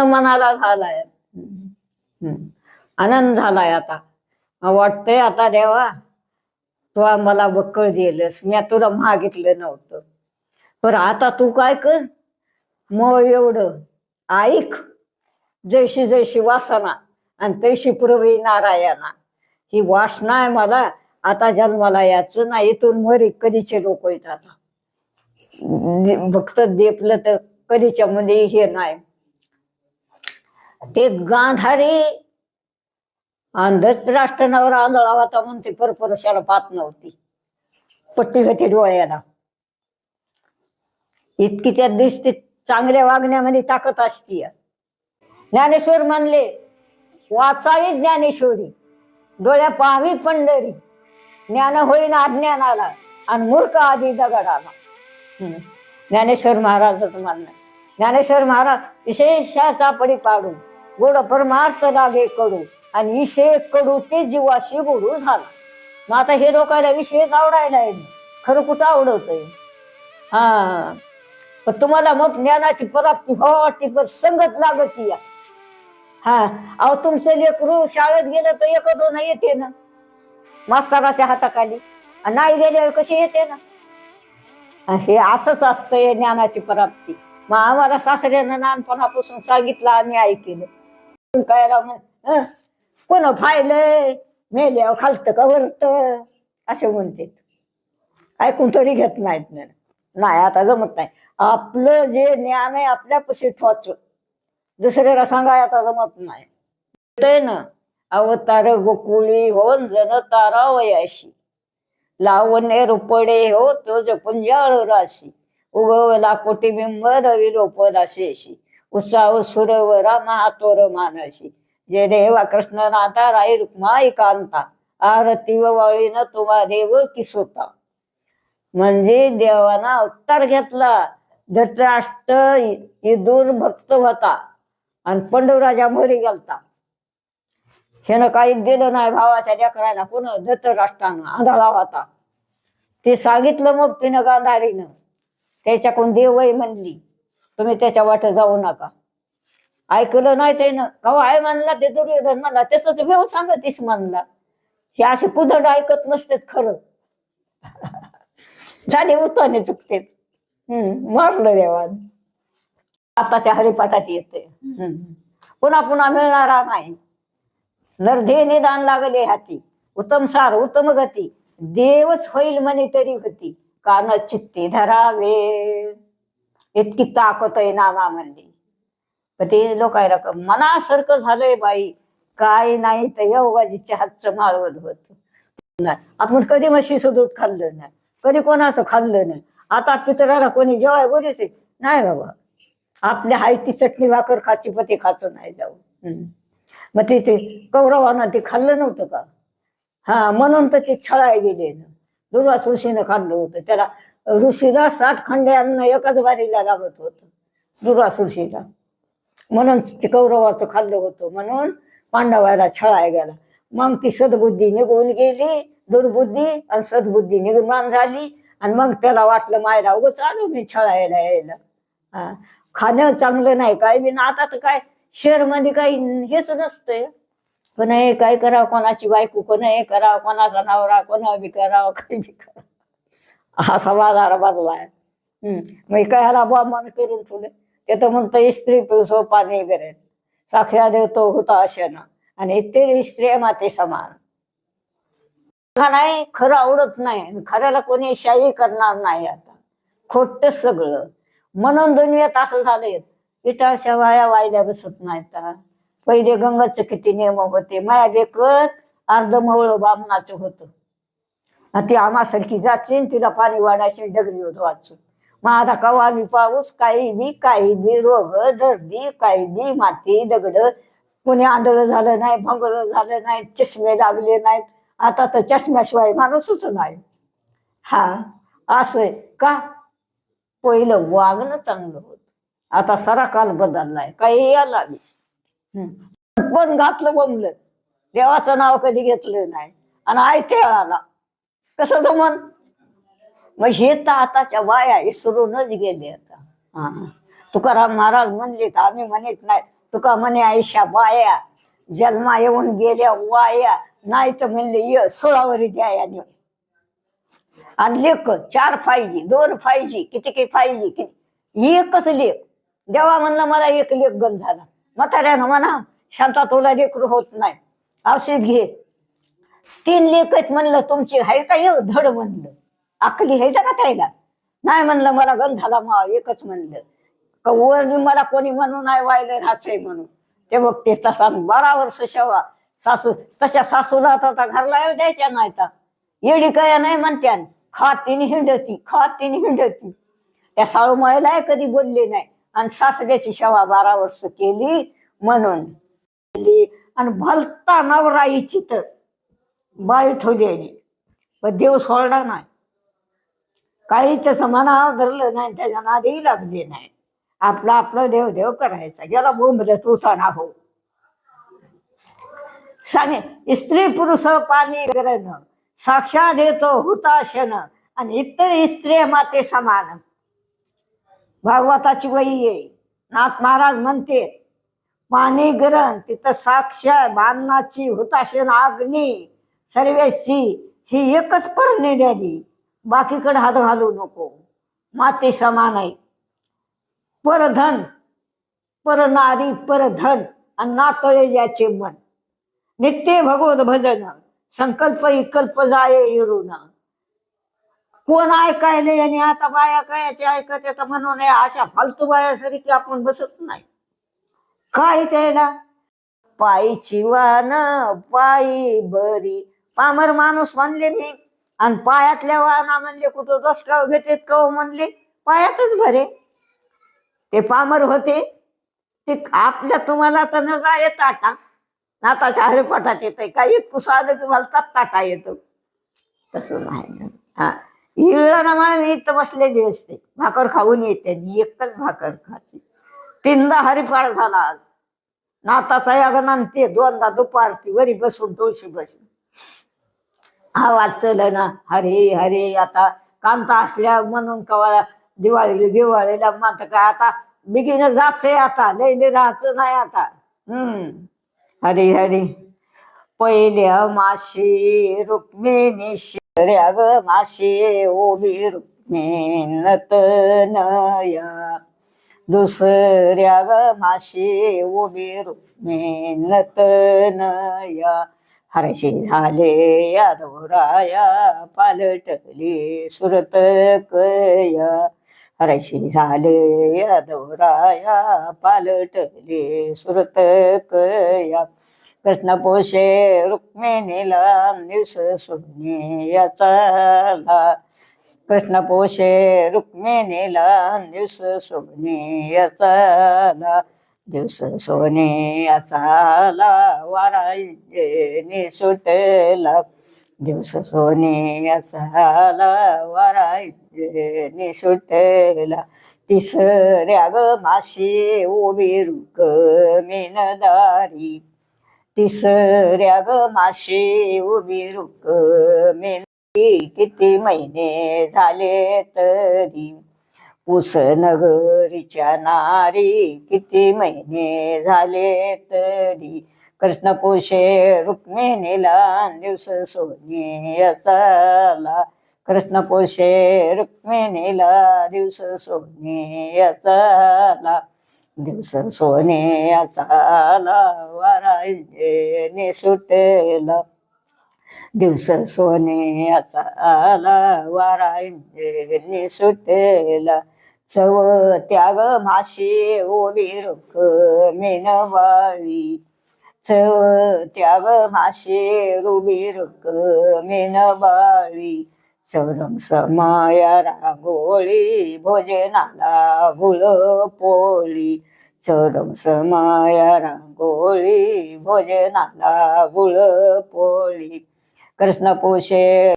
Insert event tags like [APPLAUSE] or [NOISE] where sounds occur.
आनंद मनाला झालाय. आनंद झालाय आता. वाटतंय आता देवा तू आम्हाला बक्कळ दिलंस. मी तुला मागितलं नव्हतं. पण आता तू काय कर? मग एवढं ऐक. जैशी जैशी वासना आणि तैशी पूर्वी नारायणा. ही वासना आहे मला. आता जन्माला याचं ना इथून मरी कधीचे लोक येतात. आता फक्त देपलं तर कधीच्या मध्ये हे नाही. ते गांधारी. आणि राष्ट्रनावर आंधळा होता म्हणून ती परपरशाला पाहत नव्हती. पट्टी होती डोळ्याला. इतकी त्या दिसते चांगल्या वागण्यामध्ये ताकद असती ज्ञानेश्वर म्हणले वाचावी ज्ञानेश्वरी डोळ्या पाहावी पंढरी. ज्ञान होईन अज्ञानाला आणि मूर्ख आधी दगडाला. ज्ञानेश्वर महाराजच म्हणणं. ज्ञानेश्वर महाराज विशेषाचा पडी पाडून गोड परमार्थ लागे कडू. आणि विषय कडू ते जीवाशी गोडू झाला. मग आता हे लोकांना विषयच आवडायला आहे खरं कुठं आवडतंय? हा. पण तुम्हाला मग ज्ञानाची प्राप्ती हो वाटते पण संगत लागती या. हा. अहो तुमचं लेकरू शाळेत गेलं तर एक दोन येते ना. मास्तराच्या हाताखाली. आणि नाही गेल्यावर कशी येते ना? हे असंच असतं ज्ञानाची प्राप्ती. मग आम्हाला सासऱ्यानं लहानपणापासून सांगितलं आम्ही ऐकलं. काय कोण फायलंय? मेल्यावर खालतं का वरत? असे म्हणते. ऐकून तरी घेत नाहीत नाही आता जमत नाही. आपलं जे ज्ञान आहे आपल्यापाशी ठेवायचं दुसऱ्याला सांगाय आता जमत नाही. ते ना? अवतार गोकुळी होन जन तारा वयाशी. लावणे रुपडे हो तो जाळ राशी. उगवला कोटी बिंब रवी रोपला अशी उत्साह सुरवरा महातोर मानशी जे देवा कृष्ण नाथा राई रुक्माई कांता. आरती वाळीनं तुम्हा देव की म्हणजे देवाना अवतार घेतला. धृतराष्ट्र इदूर भक्त होता. आणि पंडवराजा मोरी गेलता. ह्यानं काही दिलं नाही भावाच्या लेकराला पुन्हा धृतराष्ट्रानं आंधळा होता. ते सांगितलं मग तिनं गांधारीनं. त्याच्याकडून देवही म्हणली. तुम्ही त्याच्या वाट जाऊ नका. ऐकलं नाही त्यानं. का आहे म्हणला ते दुर्योधन म्हणला त्याच व्यव सांगतीस म्हणला. हे असे कुदड ऐकत नसतेत खरं. [LAUGHS] झाले उताने चुकतेच. हम्म मारलं देवान. आताच्या हरिपाठात येते. हम्म. पुन्हा पुन्हा मिळणारा नाही. नरधे निदान लागले हाती. उत्तम सार उत्तम गती. देवच होईल म्हणे तरी होती. कान चित्ती धरावे. इतकी ताकद आहे नाना म्हणली. पण ते लोकायला क- मनासारखं झालंय बाई. काय नाही तर योगाजीच्या हातचं माळवत होत. नाही आपण कधी म्हशीचं दूध खाल्लं नाही कधी कोणाचं खाल्लं नाही. आता पितराला कोणी जेवाय बोलायचे नाही बाबा. आपल्या हायती चटणी भाकर खाची पती खाचो नाही जाऊ हम्म. मग ते ते कौरवानं ते खाल्लं नव्हतं का? हा म्हणून तर ते छळाय गेले ना. दुर्वास ऋषीनं खाल्लं होतं. त्याला ऋषीला साठ खंडे अन्न एकाच बारीला लागत होतं. दुर्वास ऋषीला म्हणून ते कौरवाचं खाल्लं होतं. म्हणून पांडवाला छळाय गेला. मग ती सद्बुद्धी निघून गेली दुर्बुद्धी आणि सद्बुद्धी निर्माण झाली आणि मग त्याला वाटलं मायला उगच आलो मी छळायला यायला. हा. खाणं चांगलं नाही काय बी ना आता तर काय शेअरमध्ये काही हेच नसतंय. पण हे काय करावं? कोणाची बायको कोण हे करावं? कोणाचा नवरा कोणा बी करावं? काही बी करावं. असा बाजार बाजलाय हम्म. मग काय ह्याला मन करून ठेवले? ते तर म्हणतं स्त्री सोपा पाणी करेल साखऱ्या देवतो होता अशानं. आणि ते स्त्री माते समान. नाही खरं आवडत नाही. आणि खऱ्याला कोणी शाही करणार नाही आता. खोट सगळं. म्हणून दुनियेत असं झालंय. इटाच्या वाया वायल्या बसत नाहीत. पहिले गंगाचं किती नियम होते माया देखत अर्धमवळ बामणाचं होतं. ती आम्हासारखी जाशील तिला पाणी वाढायची डगरी होत वाचून. मग आता कवा बी पाऊस काही बी काही बी रोग दर्दी काही बी माती दगड कोणी आंधळ झालं नाही भंगळ झालं नाही चष्मे लागले नाहीत. आता तर चष्म्याशिवाय माणूसच नाही. हा असं का? पहिलं वागणं चांगलं होत. आता सारा काल बदललाय काही यायला पण घातलं बोंबलं देवाचं नाव कधी घेतलं नाही. आणि आयते आला. कसं जमन? मग हे तर आताच्या बाया विसरूनच गेले आता. हा. तुकाराम महाराज म्हणले तर आम्ही म्हणत नाही. तुका म्हणे आयुष्या बाया जन्मा येऊन गेल्या वाया. नाही तर म्हणले ये सोळावरी द्या याने. आणि लेख चार फायजी दोन फायजी किती काही फायजी किती? एकच लेख. देवा म्हणलं मला एक लेख गण झाला. म्हाताऱ्यानं म्हणा शांता तुला लेकरू होत नाही. औषध घे. तीन लेखत म्हणलं तुमची हाय का येऊ धड म्हणलं? आकली हाय जरा त्याला नाही म्हणलं मला गण झाला मा एकच म्हणलं. का वर मला कोणी म्हणून नाही वायले राहतंय म्हणून. ते बघ ते तसा बारा वर्ष शेवा. सासू तशा सासूला आता घरला येऊ द्यायच्या नाही तर येडी काय नाही म्हणत्यान. खातीन हिंडती खातीन हिंडती. त्या साळूमाईला कधी बोलले नाही. आणि सासऱ्याची सेवा बारा वर्ष केली म्हणून. आणि भलता नवरा हिची तर बाई ठोली पण देव सोडला नाही. काही तसं मनावर धरलं नाही त्याच्या नादेही लागली नाही. आपलं आपलं देव देव करायचा. गेला बोंबल तुझा ना हो. सांगे स्त्री पुरुष पाणी गरण. साक्षात येतो हुताशन. आणि इतर स्त्री माते समान. भागवताची वही आहे. नाथ महाराज म्हणते पाणी गरण तिथं साक्ष बांधनाची हुताशन अग्नी सर्वेची ही एकच परनेली बाकीकडे हात घालू नको. माते समान आहे. परधन परनारी परधन आणि नातळे ज्याचे मन. नित्य भगवत भजन संकल्प विकल्प जाये इरून कोण ऐकायले आणि आता बाया कायचे ऐकत येतं म्हणून या अशा फालतू बायासारखी आपण बसत नाही. काय त्याला? पायची वान पायी बरी. पामर माणूस म्हणले मी. आणि पायातल्या वाना म्हणले कुठं दसकाव घेतेत कव हो म्हणले? पायातच भरे. ते पामर होते. ते आपल्या तुम्हाला तर नजा येत ताटा. नाताच्या हरिपाठात येतंय. काही कुसा आलं की मला ताटा येतो. तसं नाही. हा. इळला ना मला मी इथं बसलेली असते. भाकर खाऊन येते. एकच भाकर खाते. तीनदा हरिफाळ झाला आज. नाताचा या ते दोनदा दुपारती. वरी बसून तुळशी बसून हा वाचलं ना. हरे हरे. आता कांता असल्या म्हणून कवा दिवाळी दिवाळीला म्हणत काय? आता बिगिन जायचंय आता. लई राहायचं नाही आता. हम्म. हरे हरे. पहिल्या माशी रुक्मिणीशी शिऱ्या ग माशी ओबी रुक्मिणत नया दुसऱ्या ग माशी उभी मेहनत नया हरशी झाले या दोराया पालटली सुरत कया हरशी झाले या दोराया पालटली सुरत कया कृष्ण पोषे रुक्मिणीला निस सुग्नेयचा याचा कृष्ण पोषे रुक्मिणीला दिवस सुग्नेयचा याचाला। दिवस सोने याचाला वारायने सुटला। दिवस सोने याचाला वारायने सुटला। तिसऱ्या ग माशी उभी रुक मेनदारी तिसऱ्या ग माशी उभी रुक मेली किती महिने झाले तरी? पुस नगरीच्या नारी किती महिने झाले तरी? कृष्ण पोषे रुक्मिणीला दिवस सोने याचाला. कृष्ण पोषे रुक्मिणीला दिवस सोने याचाला. दिवस सोने याचाला वारायने सुटेला. दिवस सोने आला वारायने सुटेला. चव त्याग माशी ओवी रुख मेनवाळी. चव त्याग माशी रुबी रुख मेनवाळी. चौरम समाया रांगोळी भोजनाला गुळ पोळी. चरम समाया रांगोळी भोजनाला गुळ पोळी. कृष्ण पोषे